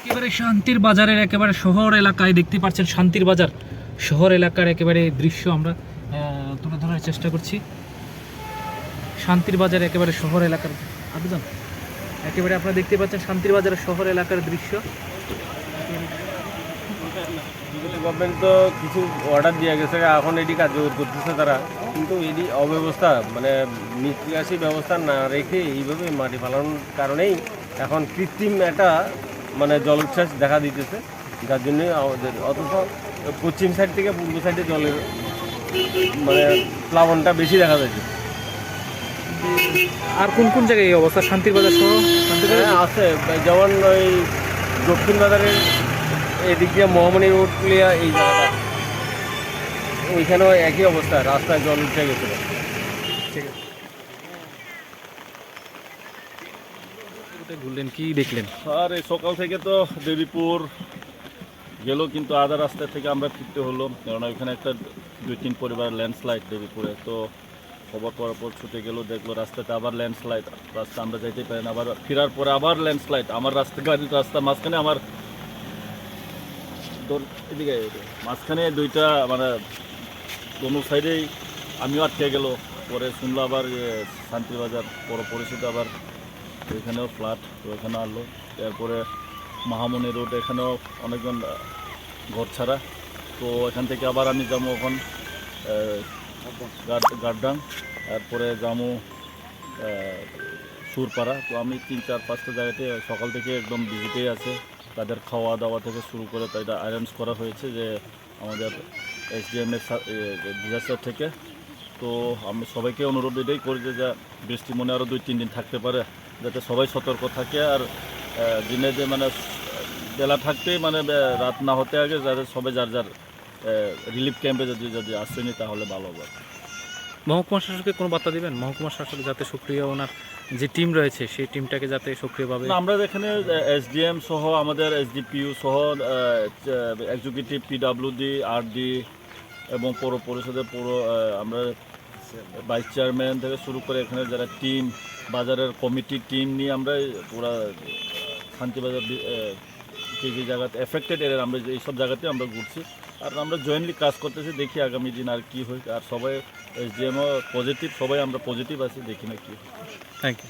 একেবারে শান্তির বাজারের একেবারে শহর এলাকায় দেখতে পাচ্ছেন, শান্তির বাজার, শহর এলাকার একেবারে দৃশ্য আমরা তুলে ধরার চেষ্টা করছি। শান্তির বাজার একেবারে শহর এলাকার, আবেদন? একেবারে আপনারা দেখতে পাচ্ছেন শান্তির বাজারের শহর এলাকার দৃশ্য। গভর্নমেন্ট তো কিছু অর্ডার দিয়ে গেছে এখন এটি কার্যকর করতেছে তারা। কিন্তু এটি অব্যবস্থা মানে নিকাশি ব্যবস্থা না রেখে এইভাবে মাটি ফালানোর কারণেই এখন কৃত্রিম একটা মানে জলোচ্ছ্বাস দেখা দিতেছে। যার জন্য আমাদের অথচ পশ্চিম সাইড থেকে পূর্ব সাইডে জলের মানে প্লাবনটা বেশি দেখা যাচ্ছে। আর কোন কোন জায়গায় এই অবস্থা? শান্তির বাজার সহ? শান্তির হ্যাঁ আছে। যেমন ওই দক্ষিণ বাজারের এদিক দিয়ে মহামণি রোড ক্লিয়া এই জায়গাটা। ওইখানেও একই অবস্থা রাস্তায় জল উঠে গেছিল। ঠিক আছে। ঘুরলেন? কি দেখলেন? আর এই সকাল থেকে তো দেবীপুর গেল কিন্তু আধা রাস্তা থেকে আমরা ফিরতে হলো কারণ ওইখানে একটা দুই তিন পরিবার ল্যান্ডস্লাইড দেবীপুরে। তো খবর পড়ার পর ছুটে গেল দেখল রাস্তাতে আবার ল্যান্ডস্লাইড রাস্তা আমরা যাইতেই পারি না। আবার ফেরার পরে আবার ল্যান্ডস্লাইড আমার রাস্তা গাড়ির রাস্তা মাঝখানে আমার এদিকে মাঝখানে দুইটা মানে কোনো সাইডেই আমিও আটকে গেল। পরে শুনলো আবার শান্তিবাজার, পর পরিচিত আবার। এখানেও ফ্ল্যাট, তো এখানে আনলো। তারপরে মহামনি রোড, এখানেও অনেকজন ঘর ছাড়া। তো এখান থেকে আবার আমি যাব এখন গাড্ডাং তারপরে যাব সুরপাড়া। তো আমি তিন, চার, পাঁচটা জায়গাতে সকাল থেকে একদম বিজিতেই আছে। তাদের খাওয়া দাওয়া থেকে শুরু করে তো এটা অ্যারেঞ্জ করা হয়েছে যে আমাদের এসডিএম এর ডিজাস্টার থেকে। তো আমি সবাইকে অনুরোধ এটাই করি যে, যা বৃষ্টি মনে আরও দুই, তিন দিন থাকতে পারে, যাতে সবাই সতর্ক থাকে আর দিনে যে মানে বেলা থাকতেই মানে রাত না হতে আগে যাতে সবাই যার যার রিলিফ ক্যাম্পে যদি যদি আসেনি তাহলে ভালো হবে। মহকুমা শাসককে কোনো বার্তা দিবেন? মহকুমা শাসক যাতে সক্রিয় ওনার যে টিম রয়েছে, সেই টিমটাকে যাতে সক্রিয়ভাবে আমরা এখানে এসডিএম সহ আমাদের এসডিপিইউ সহ এক্সিকিউটিভ পিডাব্লিউডি আরডি এবং পৌর পরিষদের পৌর আমরা ভাইস চেয়ারম্যান থেকে শুরু করে এখানে যারা টিম বাজারের কমিটি টিম নিয়ে আমরা পুরো শান্তিবাজার যে যে জায়গাতে এফেক্টেড এরিয়া আমরা এইসব জায়গাতে আমরা ঘুরছি। আর আমরা জয়েন্টলি কাজ করতেছি, দেখি আগামী দিন আর কি হয়। আর সবাই এসডিএমও পজিটিভ সবাই আমরা পজিটিভ আছি, দেখি না কি থ্যাংক ইউ